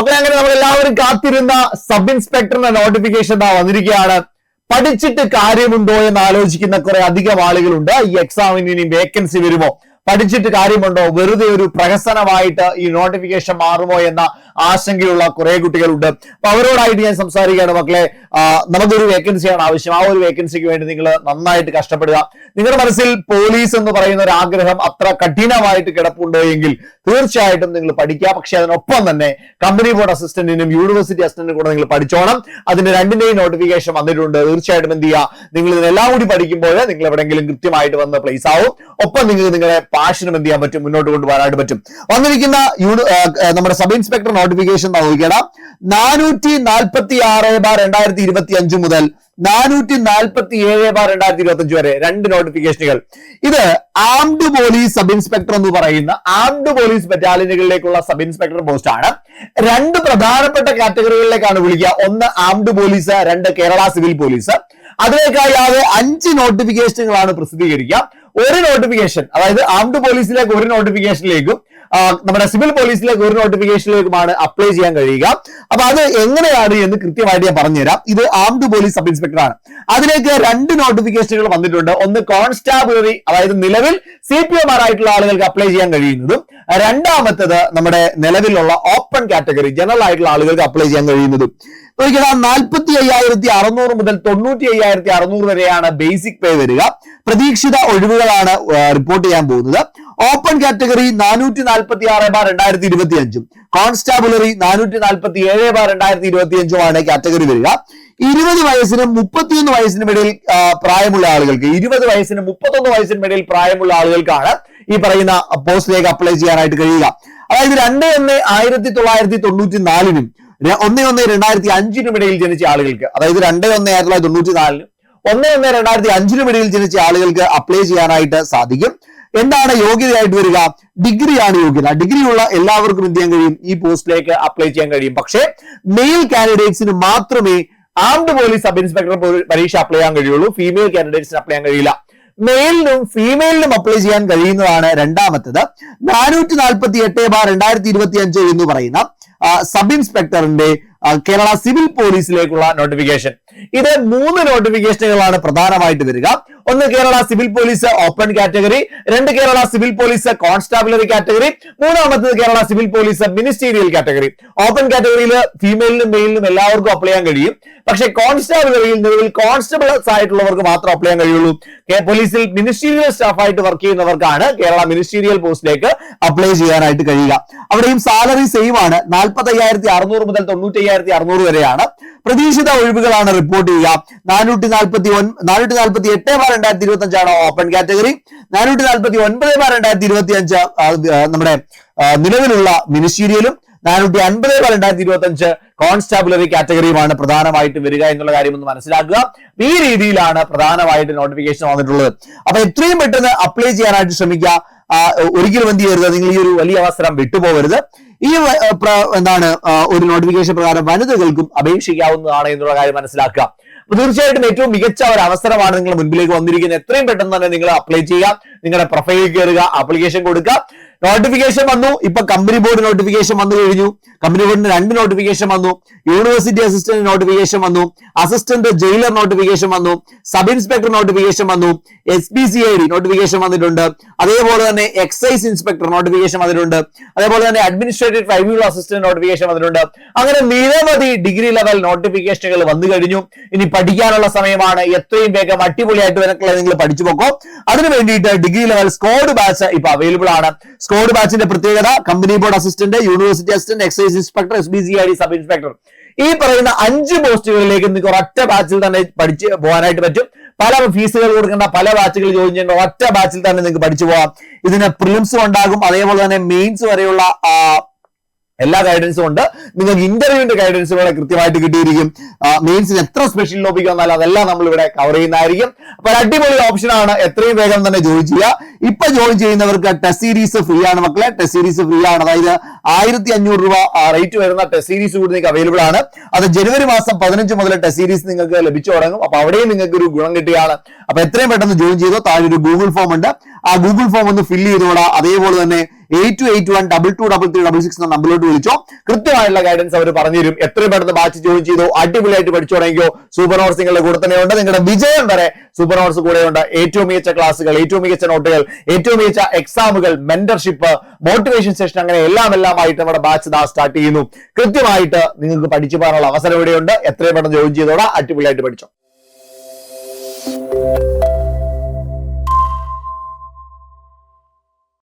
മക്കളെ അങ്ങനെ നമ്മൾ എല്ലാവരും കാത്തിരുന്ന സബ് ഇൻസ്പെക്ടറിന്റെ നോട്ടിഫിക്കേഷൻ ഇതാ വന്നിരിക്കുകയാണ്. പഠിച്ചിട്ട് കാര്യമുണ്ടോ എന്ന് ആലോചിക്കുന്ന കുറെ അധികം ആളുകളുണ്ട്. ഈ എക്സാമിന് ഇനി വേക്കൻസി വരുമോ? പഠിച്ചിട്ട് കാര്യമുണ്ടോ? വെറുതെ ഒരു പ്രഹസനമായിട്ട് ഈ നോട്ടിഫിക്കേഷൻ മാറുമോ എന്ന ആശങ്കയുള്ള കുറെ കുട്ടികളുണ്ട്. അപ്പൊ അവരോടായിട്ട് ഞാൻ സംസാരിക്കുകയാണ് മക്കളെ. നമുക്കൊരു വേക്കൻസിയാണ് ആവശ്യം. ആ ഒരു വേക്കൻസിക്ക് വേണ്ടി നിങ്ങൾ നന്നായിട്ട് കഷ്ടപ്പെടുക. നിങ്ങളുടെ മനസ്സിൽ പോലീസ് എന്ന് പറയുന്ന ഒരു ആഗ്രഹം അത്ര കഠിനമായിട്ട് കിടപ്പുണ്ടോ എങ്കിൽ തീർച്ചയായിട്ടും നിങ്ങൾ പഠിക്കുക. പക്ഷെ അതിനൊപ്പം തന്നെ കമ്പനി ബോർഡ് അസിസ്റ്റന്റിനും യൂണിവേഴ്സിറ്റി അസിസ്റ്റന്റിനും കൂടെ നിങ്ങൾ പഠിച്ചോണം. അതിന്റെ രണ്ടിന്റെയും നോട്ടിഫിക്കേഷൻ വന്നിട്ടുണ്ട്. തീർച്ചയായിട്ടും എന്ത് ചെയ്യുക? നിങ്ങൾ ഇതിനെല്ലാം കൂടി പഠിക്കുമ്പോൾ നിങ്ങൾ എവിടെയെങ്കിലും കൃത്യമായിട്ട് വന്ന് പ്ലേസ് ആവും. ഒപ്പം നിങ്ങൾക്ക് നിങ്ങളെ പാഷനും എന്ത് ചെയ്യാൻ പറ്റും? മുന്നോട്ട് കൊണ്ടുപോകാനായിട്ട് പറ്റും. വന്നിരിക്കുന്ന നമ്മുടെ സബ് ഇൻസ്പെക്ടർ നോട്ടിഫിക്കേഷൻ നോക്കിക്കണം നാനൂറ്റി നാൽപ്പത്തി ആറ് ബാർ രണ്ടായിരത്തി ഇരുപത്തി അഞ്ച് മുതൽ നാനൂറ്റി നാൽപ്പത്തി ഏഴ് ബാർ രണ്ടായിരത്തി ഇരുപത്തി അഞ്ച് വരെ രണ്ട് നോട്ടിഫിക്കേഷനുകൾ ഇത് ആംഡ് പോലീസ് സബ് ഇൻസ്പെക്ടർ എന്ന് പറയുന്ന ആംഡ് പോലീസ് ബറ്റാലിയനുകളിലേക്കുള്ള സബ് ഇൻസ്പെക്ടർ പോസ്റ്റ് ആണ്. രണ്ട് പ്രധാനപ്പെട്ട കാറ്റഗറികളിലേക്കാണ് വിളിക്കുക. ഒന്ന് ആംഡ് പോലീസ് രണ്ട് കേരള സിവിൽ പോലീസ് അതിലേക്കായി അഞ്ച് നോട്ടിഫിക്കേഷനുകളാണ് പ്രസിദ്ധീകരിക്കുക. ഒരു നോട്ടിഫിക്കേഷൻ അതായത് ആംഡ് പോലീസിലേക്ക് ഒരു നോട്ടിഫിക്കേഷനിലേക്കും നമ്മുടെ സിവിൽ പോലീസിലേക്ക് ഒരു നോട്ടിഫിക്കേഷനിലേക്കുമാണ് അപ്ലൈ ചെയ്യാൻ കഴിയുക. അപ്പൊ അത് എങ്ങനെയാണ് എന്ന് കൃത്യമായിട്ട് ഞാൻ പറഞ്ഞുതരാം. ഇത് ആംഡ് പോലീസ് സബ് ഇൻസ്പെക്ടർ ആണ് അതിലേക്ക് രണ്ട് നോട്ടിഫിക്കേഷനുകൾ വന്നിട്ടുണ്ട്. ഒന്ന് കോൺസ്റ്റാബുലറി അതായത് നിലവിൽ സി പി ഒമാരായിട്ടുള്ള ആളുകൾക്ക് അപ്ലൈ ചെയ്യാൻ കഴിയുന്നതും രണ്ടാമത്തത് നമ്മുടെ നിലവിലുള്ള ഓപ്പൺ കാറ്റഗറി ജനറൽ ആയിട്ടുള്ള ആളുകൾക്ക് അപ്ലൈ ചെയ്യാൻ കഴിയുന്നതും. നോക്കിയാൽ നാൽപ്പത്തി അയ്യായിരത്തി അറുന്നൂറ് മുതൽ തൊണ്ണൂറ്റി അയ്യായിരത്തി അറുന്നൂറ് വരെയാണ് ബേസിക് പേ വരിക. പ്രതീക്ഷിത ഒഴിവുകളാണ് റിപ്പോർട്ട് ചെയ്യാൻ പോകുന്നത്. ഓപ്പൺ കാറ്റഗറി നാനൂറ്റി നാൽപ്പത്തി ആറ് ബാർ രണ്ടായിരത്തി ഇരുപത്തി അഞ്ചും കോൺസ്റ്റാബുലറി നാനൂറ്റി നാൽപ്പത്തി ഏഴ് ബാർ രണ്ടായിരത്തി ഇരുപത്തി അഞ്ചുമാണ് കാറ്റഗറി വരിക. ഇരുപത് വയസ്സിനും മുപ്പത്തിയൊന്ന് വയസ്സിനും ഇടയിൽ പ്രായമുള്ള ആളുകൾക്ക് ഇരുപത് വയസ്സിനും മുപ്പത്തൊന്ന് വയസ്സിനും ഇടയിൽ പ്രായമുള്ള ആളുകൾക്കാണ് ഈ പറയുന്ന പോസ്റ്റിലേക്ക് അപ്ലൈ ചെയ്യാനായിട്ട് കഴിയുക. അതായത് രണ്ട് ഒന്ന് ആയിരത്തി തൊള്ളായിരത്തി തൊണ്ണൂറ്റി നാലിനും ഒന്ന് ഒന്ന് രണ്ടായിരത്തി അഞ്ചിനും ഇടയിൽ ജനിച്ച ആളുകൾക്ക് അതായത് രണ്ട് ഒന്ന് ആയിരത്തി തൊള്ളായിരത്തി തൊണ്ണൂറ്റി നാലിനും ഒന്ന് ഒന്ന് രണ്ടായിരത്തി അഞ്ചിനും ഇടയിൽ ജനിച്ച ആളുകൾക്ക് അപ്ലൈ ചെയ്യാനായിട്ട് സാധിക്കും. എന്താണ് യോഗ്യതയായിട്ട് വരിക? ഡിഗ്രിയാണ് യോഗ്യത. ഡിഗ്രി ഉള്ള എല്ലാവർക്കും എന്ത് ചെയ്യാൻ കഴിയും? ഈ പോസ്റ്റിലേക്ക് അപ്ലൈ ചെയ്യാൻ കഴിയും. പക്ഷേ മെയിൽ കാൻഡിഡേറ്റ്സിന് മാത്രമേ ആംഡ് പോലീസ് സബ് ഇൻസ്പെക്ടർ പരീക്ഷ അപ്ലൈ ചെയ്യാൻ കഴിയുള്ളൂ. ഫീമെയിൽ കാൻഡിഡേറ്റ്സിന് അപ്ലൈ ചെയ്യാൻ കഴിയില്ല. മെയിലിനും ഫീമെയിലിനും അപ്ലൈ ചെയ്യാൻ കഴിയുന്നതാണ് രണ്ടാമത്തത്. നാനൂറ്റി നാൽപ്പത്തി എട്ട് ബാർ രണ്ടായിരത്തി ഇരുപത്തി അഞ്ച് എന്ന് പറയുന്ന സബ് ഇൻസ്പെക്ടറിന്റെ കേരള സിവിൽ പോലീസിലേക്കുള്ള നോട്ടിഫിക്കേഷൻ ഇത് മൂന്ന് നോട്ടിഫിക്കേഷനുകളാണ് പ്രധാനമായിട്ട് വരിക. ഒന്ന് Kerala civil police open category രണ്ട് Kerala civil police constabulary category മൂന്നാമത്തത് Kerala civil police ministerial category open കാറ്റഗറിയിൽ ഫീമെയിലിനും മെയിലിനും എല്ലാവർക്കും അപ്ലൈ ചെയ്യാൻ കഴിയും. പക്ഷെ കോൺസ്റ്റാബുലറിയിൽ നിലവിൽ കോൺസ്റ്റബിൾസ് ആയിട്ടുള്ളവർക്ക് മാത്രം അപ്ലൈ ചെയ്യാൻ കഴിയുള്ളൂ. പോലീസിൽ മിനിസ്റ്റീരിയൽ സ്റ്റാഫായിട്ട് വർക്ക് ചെയ്യുന്നവർക്കാണ് കേരള മിനിസ്റ്റീരിയൽ പോസ്റ്റിലേക്ക് അപ്ലൈ ചെയ്യാനായിട്ട് കഴിയുക. അവിടെയും സാലറി സെയിം ആണ്. നാൽപ്പത്തി അയ്യായിരത്തി അറുന്നൂറ് മുതൽ തൊണ്ണൂറ്റി അയ്യായിരത്തി അറുന്നൂറ് വരെയാണ്. പ്രതീക്ഷിത ഒഴിവുകളാണ് റിപ്പോർട്ട് ചെയ്യുക. നാനൂറ്റി നാൽപ്പത്തി ഒൻ നാനൂറ്റി നാൽപ്പത്തി എട്ട് ബാർ രണ്ടായിരത്തി ഇരുപത്തി അഞ്ചാണ് ഓപ്പൺ കാറ്റഗറി നാനൂറ്റി നാൽപ്പത്തി ഒൻപത് ബാർ രണ്ടായിരത്തി ഇരുപത്തി അഞ്ച് നമ്മുടെ നിലവിലുള്ള മിനിസ്റ്റീരിയലും നാനൂറ്റി അൻപത് ബാർ രണ്ടായിരത്തി ഇരുപത്തി അഞ്ച് കോൺസ്റ്റാബുലറി കാറ്റഗറിയുമാണ് പ്രധാനമായിട്ട് വരിക എന്നുള്ള കാര്യം ഒന്ന് മനസ്സിലാക്കുക. ഈ രീതിയിലാണ് പ്രധാനമായിട്ട് നോട്ടിഫിക്കേഷൻ വന്നിട്ടുള്ളത്. അപ്പൊ എത്രയും പെട്ടെന്ന് അപ്ലൈ ചെയ്യാനായിട്ട് ശ്രമിക്കുക. ഒരിക്കലും എന്ത് ചെയ്യരുത്. നിങ്ങൾ ഈ ഒരു വലിയ അവസരം വിട്ടുപോകരുത്. ഈ എന്താണ് ഒരു നോട്ടിഫിക്കേഷൻ പ്രകാരം വനിതകൾക്കും അപേക്ഷിക്കാവുന്നതാണ് എന്നുള്ള കാര്യം മനസ്സിലാക്കുക. അപ്പൊ തീർച്ചയായിട്ടും ഏറ്റവും മികച്ച ഒരു അവസരമാണ് നിങ്ങൾ മുൻപിലേക്ക് വന്നിരിക്കുന്നത്. എത്രയും പെട്ടെന്ന് തന്നെ നിങ്ങൾ അപ്ലൈ ചെയ്യുക. നിങ്ങളുടെ പ്രൊഫൈലിൽ കയറുക അപ്ലിക്കേഷൻ കൊടുക്കുക. നോട്ടിഫിക്കേഷൻ വന്നു. ഇപ്പൊ കമ്പനി ബോർഡ് നോട്ടിഫിക്കേഷൻ വന്നു കഴിഞ്ഞു. കമ്പനി ബോർഡിന് രണ്ട് നോട്ടിഫിക്കേഷൻ വന്നു. യൂണിവേഴ്സിറ്റി അസിസ്റ്റന്റ് നോട്ടിഫിക്കേഷൻ വന്നു. അസിസ്റ്റന്റ് ജയിലർ നോട്ടിഫിക്കേഷൻ വന്നു. സബ് ഇൻസ്പെക്ടർ നോട്ടിഫിക്കേഷൻ വന്നു. S P C I D notification വന്നിട്ടുണ്ട്. അതേപോലെ തന്നെ എക്സൈസ് ഇൻസ്പെക്ടർ നോട്ടിഫിക്കേഷൻ വന്നിട്ടുണ്ട്. അതേപോലെ തന്നെ അഡ്മിനിസ്ട്രേറ്റീവ് ട്രൈബ്യൂണൽ അസിസ്റ്റന്റ് നോട്ടിഫിക്കേഷൻ വന്നിട്ടുണ്ട്. അങ്ങനെ നിരവധി ഡിഗ്രി ലെവൽ നോട്ടിഫിക്കേഷനുകൾ വന്നു കഴിഞ്ഞു. ഇനി പഠിക്കാനുള്ള സമയമാണ്. എത്രയും വേഗം അടിപൊളിയായിട്ട് നിങ്ങൾ പഠിച്ചു പോക്കോ അതിനു വേണ്ടിയിട്ട് ഡിഗ്രി ലെവൽ സ്കോഡ് ബാച്ച് ഇപ്പൊ അവൈലബിൾ ആണ്. സ്കോഡ് ബാച്ചിന്റെ പ്രത്യേകത company board assistant university assistant excise inspector S B C I D sub inspector. ഈ പറയുന്ന അഞ്ച് പോസ്റ്റുകളിലേക്ക് നിങ്ങൾക്ക് ഒരൊറ്റ ബാച്ചിൽ തന്നെ പഠിച്ച് പോകാനായിട്ട് പറ്റും. പല ഫീസുകൾ കൊടുക്കേണ്ട പല ബാച്ചുകൾ ജോയിൻ ചെയ്യേണ്ട ഒറ്റ ബാച്ചിൽ തന്നെ നിങ്ങൾക്ക് പഠിച്ചു പോകാം. ഇതിന് പ്രിലിംസും ഉണ്ടാകും. അതേപോലെ തന്നെ മെയിൻസ് വരെയുള്ള എല്ലാ ഗൈഡൻസും ഉണ്ട്. നിങ്ങൾക്ക് ഇന്റർവ്യൂവിന്റെ ഗൈഡൻസ് ഇവിടെ കൃത്യമായിട്ട് കിട്ടിയിരിക്കും. മെയിൻസിന് എത്ര സ്പെഷ്യൽ ടോപ്പിക് വന്നാലും അതെല്ലാം നമ്മൾ ഇവിടെ കവർ ചെയ്യുന്നതായിരിക്കും. അപ്പൊ അടിപൊളി ഓപ്ഷൻ ആണ്. എത്രയും വേഗം തന്നെ ജോയിൻ ചെയ്യുക. ഇപ്പൊ ജോയിൻ ചെയ്യുന്നവർക്ക് ടെസ്റ്റ് സീരീസ് ഫ്രീ ആണ് മക്കളെ. ടെസ്റ്റ് സീരീസ് ഫ്രീ ആണ്. അതായത് ആയിരത്തി അഞ്ഞൂറ് രൂപ റേറ്റ് വരുന്ന ടെസ്റ്റ് സീരീസ് കൂടി നിങ്ങൾക്ക് അവൈലബിൾ ആണ്. അത് ജനുവരി മാസം പതിനഞ്ച് മുതൽ ടെസ്റ്റ് സീരീസ് നിങ്ങൾക്ക് ലഭിച്ചു തുടങ്ങും. അപ്പൊ അവിടെയും നിങ്ങൾക്ക് ഒരു ഗുണം കിട്ടിയാണ് അപ്പൊ എത്രയും പെട്ടെന്ന് ജോയിൻ ചെയ്തോ താഴെ ഒരു ഗൂഗിൾ ഫോം ഉണ്ട്. ആ ഗൂഗിൾ ഫോം ഒന്ന് ഫില്ല് ചെയ്തോടാ അതേപോലെ തന്നെ eight two eight one double two double three double six എന്ന നമ്പറിലോട്ട് വിളിച്ചോ. കൃത്യമായിട്ടുള്ള ഗൈഡൻസ് അവർ പറഞ്ഞു തരും എത്ര പെട്ടെന്ന് ബാച്ച് ജോയിൻ ചെയ്തോ അടിപൊളിയായിട്ട് പഠിച്ചു തുടങ്ങിയോ സൂപ്പർ നോട്ട്സ് നിങ്ങളുടെ കൂടെ തന്നെ ഉണ്ട്. നിങ്ങളുടെ വിജയം വരെ സൂപ്പർ നോട്ട്സ് കൂടെയുണ്ട് ഏറ്റവും മികച്ച ക്ലാസ്സുകൾ ഏറ്റവും മികച്ച നോട്ടുകൾ ഏറ്റവും മികച്ച എക്സാമുകൾ മെന്റർഷിപ്പ് മോട്ടിവേഷൻ സെഷൻ അങ്ങനെ എല്ലാം എല്ലാം ആയിട്ട് നമ്മുടെ ബാച്ച് ദാ സ്റ്റാർട്ട് ചെയ്യുന്നു. കൃത്യമായിട്ട് നിങ്ങൾക്ക് പഠിച്ചു പോകാനുള്ള അവസരം ഇവിടെയുണ്ട്. എത്രയും പെട്ടെന്ന് ജോയിൻ ചെയ്തോടാ. അടിപൊളിയായിട്ട് പഠിച്ചോ.